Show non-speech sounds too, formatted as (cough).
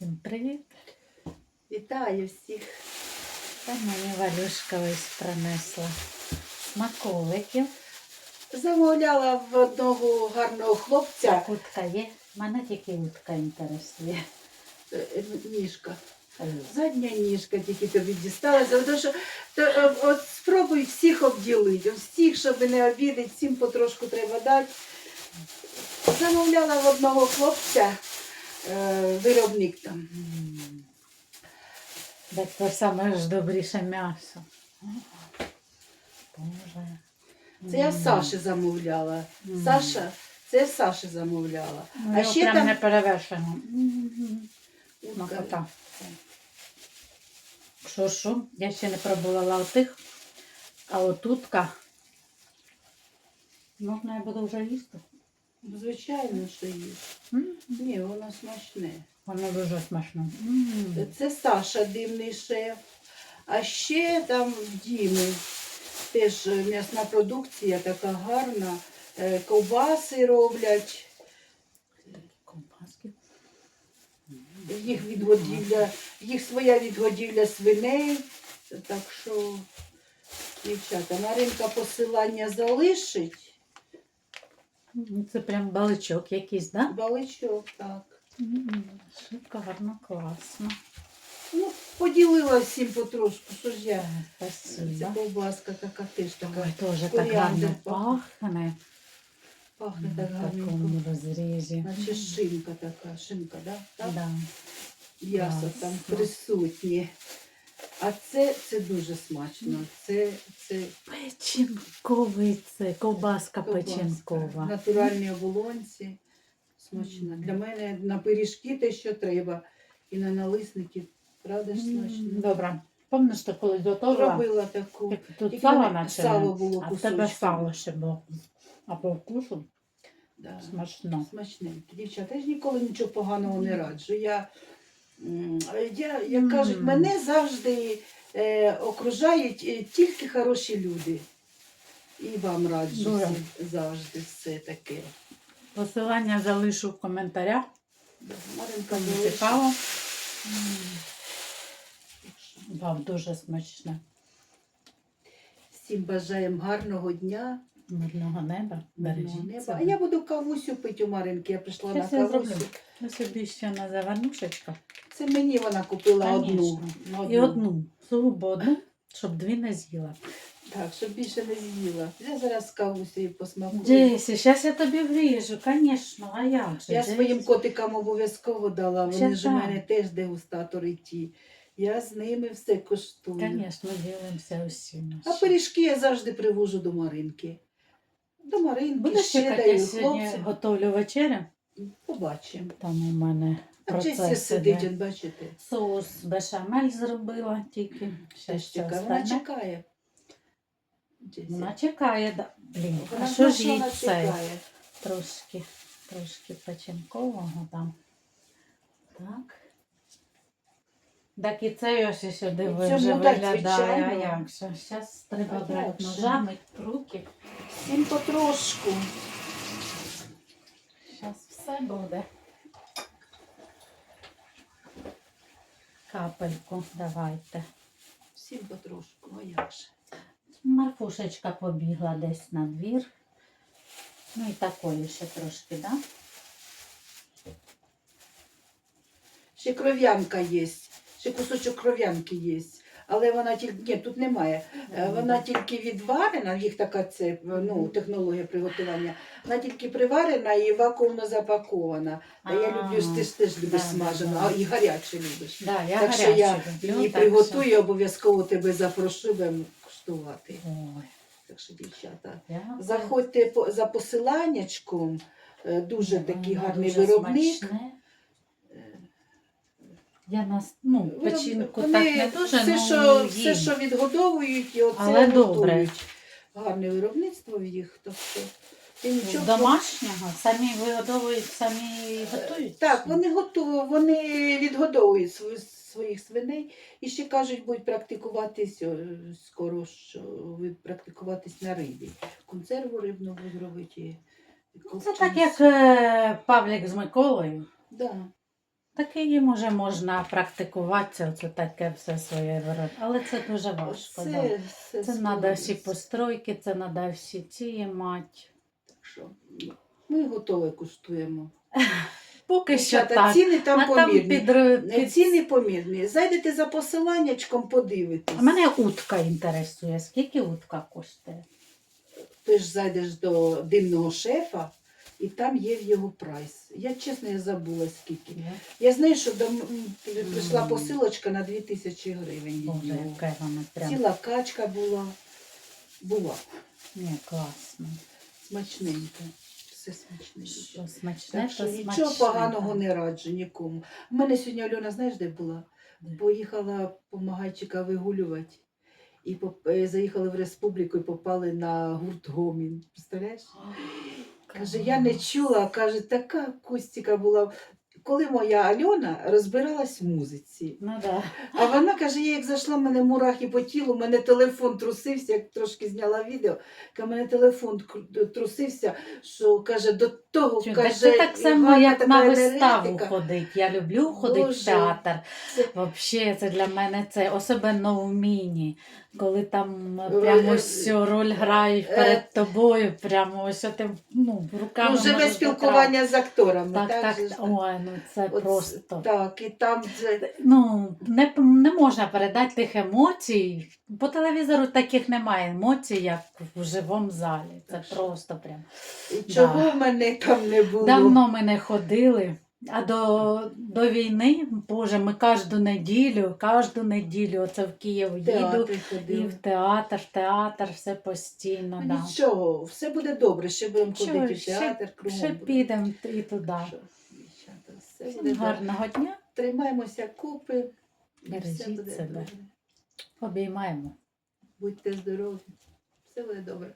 Всім привіт! Вітаю всіх. Та мені Валюшка ось принесла смаколиків. Замовляла в одного гарного хлопця Так, утка є. Мене тільки утка інтересує. е, е, ніжка. Задня ніжка тільки тобі дісталася. Тому що то, е, от спробуй всіх обділити, всіх, щоб не обідати, всім потрошку треба дати. Замовляла в одного хлопця виробник там. Так то саме ж добріше м'ясо. Боже. Це я. Саші замовляла. Саша, це я Саші замовляла. Ну, А його ще прям там не перевершено. М. Що що? Я ще не пробувала отих, а отутка. Можна я буду вже їсти? Ну, Звичайно, що є. М. Ні, воно смачне. Воно дуже смачно. М. Це Саша дивний шеф. А ще там в Діми теж м'ясна продукція така гарна. Е, Ковбаси роблять, Ковбаски. їх відгодівля, їх своя відгодівля свиней. Так що, дівчата, Маринка посилання залишить. М, Це прям баличок якийсь, да? Баличок, так. Шикарно, класно. Ну, поділила всім потрошку, що ж я. Це Спасибо. ковбаска така теж така. Ой, теж так гарно пахне. пахне. Пахне В такому розрізі. Наче шинка така, шинка, да? так? Да. М'ясо там присутнє. А це, це дуже смачно. Це, це Печінковий це, ковбаска ковбаска. печінкова. Натуральні оболонці. Смачно. Для мене на пиріжки те, що треба. І на налисники, правда ж смачно. Добре. Пам'ятаєш, ти колись готувала? Робила таку. Як тут Тільки сало мене наче, сало було а в тебе кусочком. сало ще було. А по вкусу Да. смачно. Смачненьке. Дівчата, я ж ніколи нічого поганого не раджу. Я, я як кажуть, мене завжди е, окружають е, тільки хороші люди. І вам раджу Дуже. завжди все таке. Посилання залишу в коментарях. Маринка Кому залишила. цікаво. Вам дуже смачно. Всім бажаємо гарного дня, Мирного неба. мирного неба. А я буду кавусю пити у Маринки. Я прийшла Щас на я кавусю. зроблю. Я собі ще на заварнушечка. Це мені вона купила одну. Конечно. І одну, сугубо одну, щоб дві не з'їла. Так, щоб більше не з'їла. Я зараз кавусю і посмакую. Джесі, зараз я тобі вріжу, звісно, а як же? Я Джесі? своїм котикам обов'язково дала, вони Ще ж у так. мене теж дегустатори ті. Я з ними все коштую. Звісно, ділимося усім. А пиріжки я завжди привожу до Маринки. До Маринки Будеш ще чекати, я даю сьогодні хлопцям. готовлю вечерю. Побачимо. Там у мене А Джесі процес сидить, іде. от бачите. Соус бешамель зробила тільки. Ще Теж все чекає. Вона остальне. чекає. Джесі. Вона чекає, да. Блін, Вона а що ж знає, їй вона це? чекає. Трошки, трошки печінкового там. Так. Так і це ось сюди І ви цьому вже так, виглядає. А звичайно. як же? Зараз треба А брати же? ножами руки. Всім потрошку. Зараз все буде. Капельку давайте. Всім потрошку. А як же? Марфушечка побігла десь на двір. Ну і такої ще трошки, так? Да? Ще кров'янка є. Ще кусочок кров'янки є. Але вона тільки. Ні, тут немає. Е, Вона тільки відварена, їх така це ну, технологія приготування. Вона тільки приварена і вакуумно запакована. А я люблю, ти ж теж любиш смажену, а і гаряче любиш. Да, я так що я люблю, її так приготую, обов'язково тебе запрошу будемо куштувати. Ой, Так що, дівчата, дякую. заходьте по- за посиланнячком. Е, Дуже такий гарний дуже виробник. смачне. Я нас, ну, печінку вони так не дуже, все, ну, що, їм. все, що відгодовують, і оце Але добре. Гарне виробництво в їх. Тобто, ти нічого Домашнього? Самі вигодовують, самі готують? Так, вони готові, вони відгодовують свої- своїх свиней і ще кажуть, будуть практикуватись о, скоро що практикуватись на рибі. Консерву рибну будуть робити. і Ну, Це так, як е, Павлік з Миколою. Да. В Києві може можна практикуватися, оце таке все своє виробити. Але це дуже важко. да. Це, це, Це треба всі постройки, це треба всі ці мати. Так що, Ми готове куштуємо. (laughs) Поки що Дівчата, так. ціни там а помірні. під, під... Ціни помірні. Зайдете за посиланнячком, подивитесь. А мене утка інтересує. Скільки утка коштує? Ти ж зайдеш до димного шефа, і там є в його прайс. Я чесно я забула скільки. Я знаю, що до м- прийшла посилочка на 2000 гривень. від Боже, нього. яке воно прям. Ціла качка була. Була. Ні, класно. Смачненька. Все смачненьке. Що смачне, Так що то нічого смачне. поганого так. не раджу нікому. У мене сьогодні Альона, знаєш, де була? Де? Поїхала помагайчика вигулювати. І поп- е, заїхали в республіку і попали на гурт Гомін. Представляєш? Каже, я не чула, каже, така акустика була. Коли моя Альона розбиралась в музиці, Ну да. а вона каже, я як зайшла, в мене мурахи по тілу, мене телефон трусився, як трошки зняла відео, каже, мене телефон трусився, що каже, до того Чу, так каже, це так само, як така на виставу енергетика. ходить. Я люблю ходити в театр. це- Взагалі, це для мене це особливо в міні, коли там Е, прямо е, ось роль грають е, перед тобою, прямо ось ти ну, руками. Ну, живе можеш спілкування з акторами. Так, так, так, же ж? так. Ой, ну це От просто. Так, і там же Ну, не, не можна передати тих емоцій. По телевізору таких немає емоцій, як в живому залі. Це Так просто прям. і чого в мене там не було. Давно ми не ходили. А до, до війни, Боже, ми кожну неділю, кожну неділю оце в Київ їду і в театр, в театр, все постійно. Ну, да. Нічого, все буде добре, ще будемо Чого, ходити в театр, кругом. Ще підемо і туди. Що, все Всім буде гарного дня. Тримаємося купи. Бережіть буде себе. добре. Обіймаємо. Будьте здорові. Все буде добре.